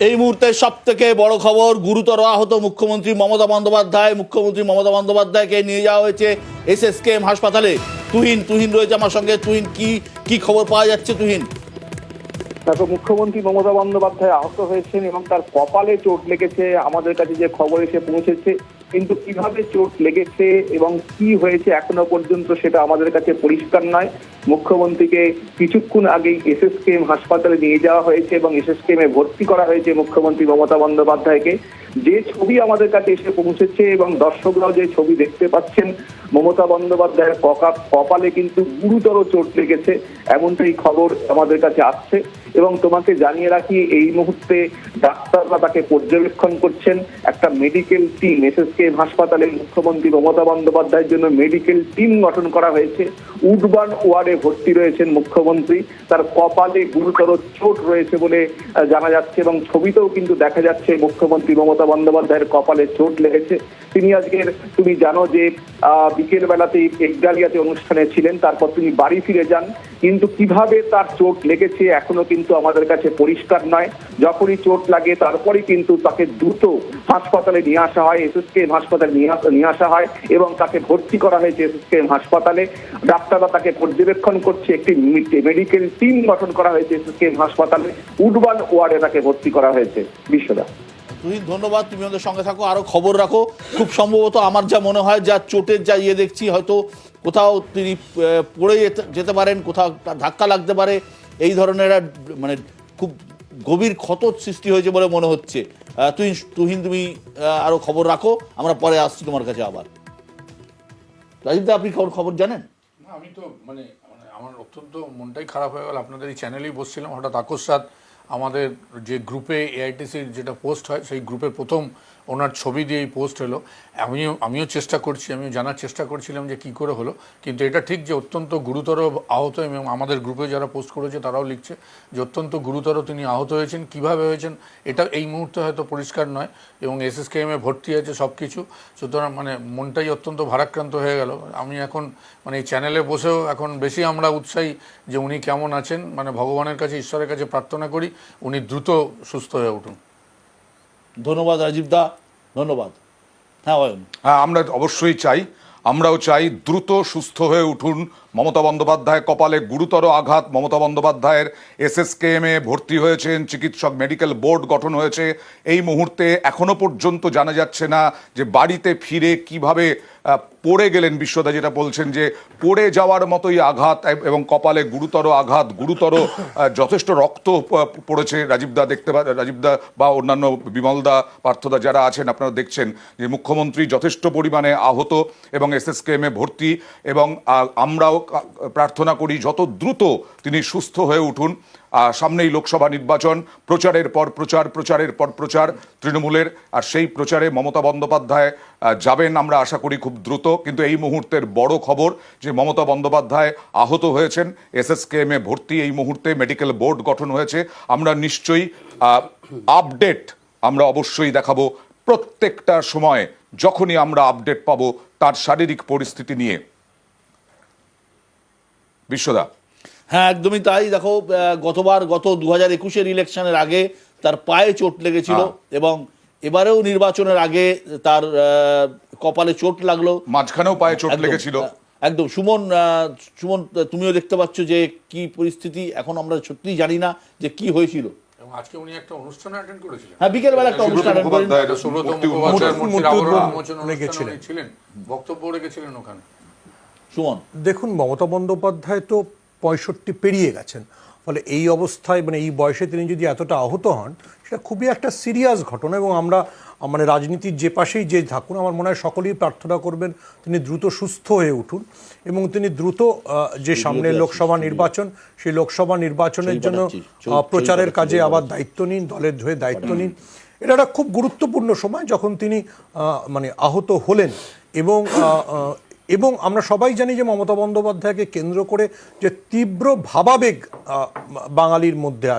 এই মুহূর্তে সব থেকে বড় খবর, গুরুতর আহত মুখ্যমন্ত্রী মমতা বন্দ্যোপাধ্যায়। মুখ্যমন্ত্রী মমতা বন্দ্যোপাধ্যায়কে নিয়ে যাওয়া হয়েছে এস এস হাসপাতালে। তুহিন তুহিন রয়েছে আমার সঙ্গে। তুহিন, কি কি খবর পাওয়া যাচ্ছে তুহিন? দেখো মুখ্যমন্ত্রী মমতা বন্দ্যোপাধ্যায় আহত হয়েছেন এবং তার কপালে চোট লেগেছে, আমাদের কাছে যে খবর এসে পৌঁছেছে, কিন্তু কীভাবে চোট লেগেছে এবং কি হয়েছে এখনও পর্যন্ত সেটা আমাদের কাছে পরিষ্কার নয়। মুখ্যমন্ত্রীকে কিছুক্ষণ আগেই এসএসকেএম হাসপাতালে নিয়ে যাওয়া হয়েছে এবং এসএসকেএম এ ভর্তি করা হয়েছে মুখ্যমন্ত্রী মমতা বন্দ্যোপাধ্যায়কে। যে ছবি আমাদের কাছে এসে পৌঁছেছে এবং দর্শকরাও যে ছবি দেখতে পাচ্ছেন, মমতা বন্দ্যোপাধ্যায়ের কপালে কিন্তু গুরুতর চোট লেগেছে, এমনটাই খবর আমাদের কাছে আসছে। এবং তোমাকে জানিয়ে রাখি, এই মুহূর্তে ডাক্তাররা তাকে পর্যবেক্ষণ করছেন। একটা মেডিকেল টিম এসএসকেএম হাসপাতালে মুখ্যমন্ত্রী মমতা বন্দ্যোপাধ্যায়ের জন্য। মেডিকেল টিম গঠন করা হয়েছে। উডবান ওয়ার্ডে ভর্তি রয়েছেন মুখ্যমন্ত্রী। তার কপালে গুরুতর চোট রয়েছে বলে জানা যাচ্ছে এবং ছবিতেও কিন্তু দেখা যাচ্ছে মুখ্যমন্ত্রী মমতা বন্দ্যোপাধ্যায়ের কপালে চোট লেগেছে। তিনি আজকের, তুমি জানো যে বিকেল বেলাতেই একডালিয়াতে অনুষ্ঠানে ছিলেন। তারপর তিনি বাড়ি ফিরে যান। কিন্তু কীভাবে তার চোট লেগেছে, এখনও কিন্তু আমাদের কাছে পরিষ্কার নয়। যখনই চোট লাগে তারপরে কিন্তু তাকে দ্রুত হাসপাতালে নিয়ে আসা হয় এসএসকেএম হাসপাতালে নিয়ে আসা হয় এবং তাকে ভর্তি করা হয়েছে এসএসকেএম হাসপাতালে। ডাক্তাররা তাকে পর্যবেক্ষণ করছে, একটি মেডিকেল টিম গঠন করা হয়েছে এসএসকেএম হাসপাতালে। উডবান ওয়ার্ডে তাকে ভর্তি করা হয়েছে বিশ্বদা। তুহিন, ধন্যবাদ। তুমি আমাদের সঙ্গে থাকো আরও খবর রাখো। খুব সম্ভবত আমার যা মনে হয়, যা চোটের যা ইয়ে দেখছি, হয়তো কোথাও তিনি পড়ে যেতে- পারেন, কোথাও ধাক্কা লাগতে পারে। এই ধরনের মানে খুব গভীর ক্ষত সৃষ্টি হয়েছে বলে মনে হচ্ছে। তুই তুহিন তুমি আহ, আরও খবর রাখো আমরা পরে আসছি তোমার কাছে আবার। রাজীব দা আপনি খবর খবর জানেন? না, আমি তো মানে মানে আমার অত্যন্ত মনটাই খারাপ হয়ে গেল। আপনাদের এই চ্যানেলেই বসছিলাম হঠাৎ আকস্মাত আমাদের যে গ্রুপে এআইটিসির যেটা পোস্ট হয়, সেই গ্রুপের প্রথম ওনার ছবি দিয়ে এই পোস্ট হলো। আমিও আমিও চেষ্টা করছি, আমিও জানার চেষ্টা করছিলাম যে কি করে হলো। কিন্তু এটা ঠিক যে অত্যন্ত গুরুতর আহত এবং আমাদের গ্রুপে যারা পোস্ট করেছে তারাও লিখছে যে অত্যন্ত গুরুতর তিনি আহত হয়েছেন, কীভাবে হয়েছেন, এটা এই মুহূর্তে হয়তো পরিষ্কার নয় এবং এসএসকেএমে ভর্তি আছে সব কিছু সুতরাং মানে মনটাই অত্যন্ত ভারাক্রান্ত হয়ে গেল। আমি এখন মানে এই চ্যানেলে বসেও এখন বেশি আমরা উৎসাহী যে উনি কেমন আছেন। মানে ভগবানের কাছে, ঈশ্বরের কাছে প্রার্থনা করি উনি দ্রুত সুস্থ হয়ে উঠুন। ধন্যবাদ রাজীব দা ধন্যবাদ। হ্যাঁ অয়ন। হ্যাঁ আমরা অবশ্যই চাই আমরাও চাই দ্রুত সুস্থ হয়ে উঠুন মমতা বন্দ্যোপাধ্যায় কপালে গুরুতর আঘাত। মমতা বন্দ্যোপাধ্যায়ের এসএসকেএমে ভর্তি হয়েছেন, চিকিৎসক মেডিকেল বোর্ড গঠন হয়েছে। এই মুহূর্তে এখনও পর্যন্ত জানা যাচ্ছে না যে বাড়িতে ফিরে কীভাবে পড়ে গেলেন বিশ্বদা, যেটা বলছেন যে পড়ে যাওয়ার মতোই আঘাত এবং কপালে গুরুতর আঘাত, গুরুতর যথেষ্ট রক্ত পড়েছে। রাজীবদা দেখতে রাজীবদা বা অন্যান্য বিমলদা পার্থদা যারা আছেন, আপনারা দেখছেন যে মুখ্যমন্ত্রী যথেষ্ট পরিমাণে আহত এবং এসএসকেএমে ভর্তি এবং আমরাও প্রার্থনা করি যত দ্রুত তিনি সুস্থ হয়ে উঠুন। সামনেই লোকসভা নির্বাচন, প্রচারের পর প্রচার, প্রচারের পর প্রচার তৃণমূলের। আর সেই প্রচারে মমতা বন্দ্যোপাধ্যায় যাবেন আমরা আশা করি খুব দ্রুত। কিন্তু এই মুহূর্তের বড় খবর যে মমতা বন্দ্যোপাধ্যায় আহত হয়েছেন, এসএসকেএমে ভর্তি এই মুহূর্তে, মেডিকেল বোর্ড গঠন হয়েছে। আমরা নিশ্চয়ই আপডেট আমরা অবশ্যই দেখাবো প্রত্যেকটা সময়। যখনই আমরা আপডেট পাবো তার শারীরিক পরিস্থিতি নিয়ে। বিশ্বদা। হ্যাঁ একদমই তাই। দেখো গতবার গত দু হাজার একুশের ইলেকশনের আগে তার পায়ে চোট লেগেছিল এবং এবারেও নির্বাচনের আগে তার কপালে চোট লাগল। মাঝখানেও পায়ে চোট লেগেছিল। একদম। সুমন সুমন তুমিও দেখতে পাচ্ছ যে কি পরিস্থিতি। এখন আমরা সত্যিই জানি না যে কি হয়েছিল। আজকে উনি একটা অনুষ্ঠানে অ্যাটেন্ড করেছিলেন। হ্যাঁ বিকেলবেলা একটা অনুষ্ঠান করেন। সুব্রত ছিলেন বক্তব্য রেখেছিলেন ওখানে। সুমন দেখুন মমতা বন্দ্যোপাধ্যায় তো পঁয়ষট্টি পেরিয়ে গেছেন। ফলে এই অবস্থায় মানে এই বয়সে তিনি যদি এতটা আহত হন সেটা খুবই একটা সিরিয়াস ঘটনা এবং আমরা মানে রাজনীতির যে পাশেই যে থাকুন আমার মনে হয় সকলেই প্রার্থনা করবেন তিনি দ্রুত সুস্থ হয়ে উঠুন এবং তিনি দ্রুত যে সামনে লোকসভা নির্বাচন সেই লোকসভা নির্বাচনের জন্য প্রচারের কাজে আবার দায়িত্ব নিন দলের হয়ে দায়িত্ব নিন। এটা একটা খুব গুরুত্বপূর্ণ সময় যখন তিনি মানে আহত হলেন এবং এবং আমরা সবাই জানি যে মমতা বন্দ্যোপাধ্যায়কে কেন্দ্র করে যে তীব্র ভাবাবেগ বাঙালির মধ্যে আছে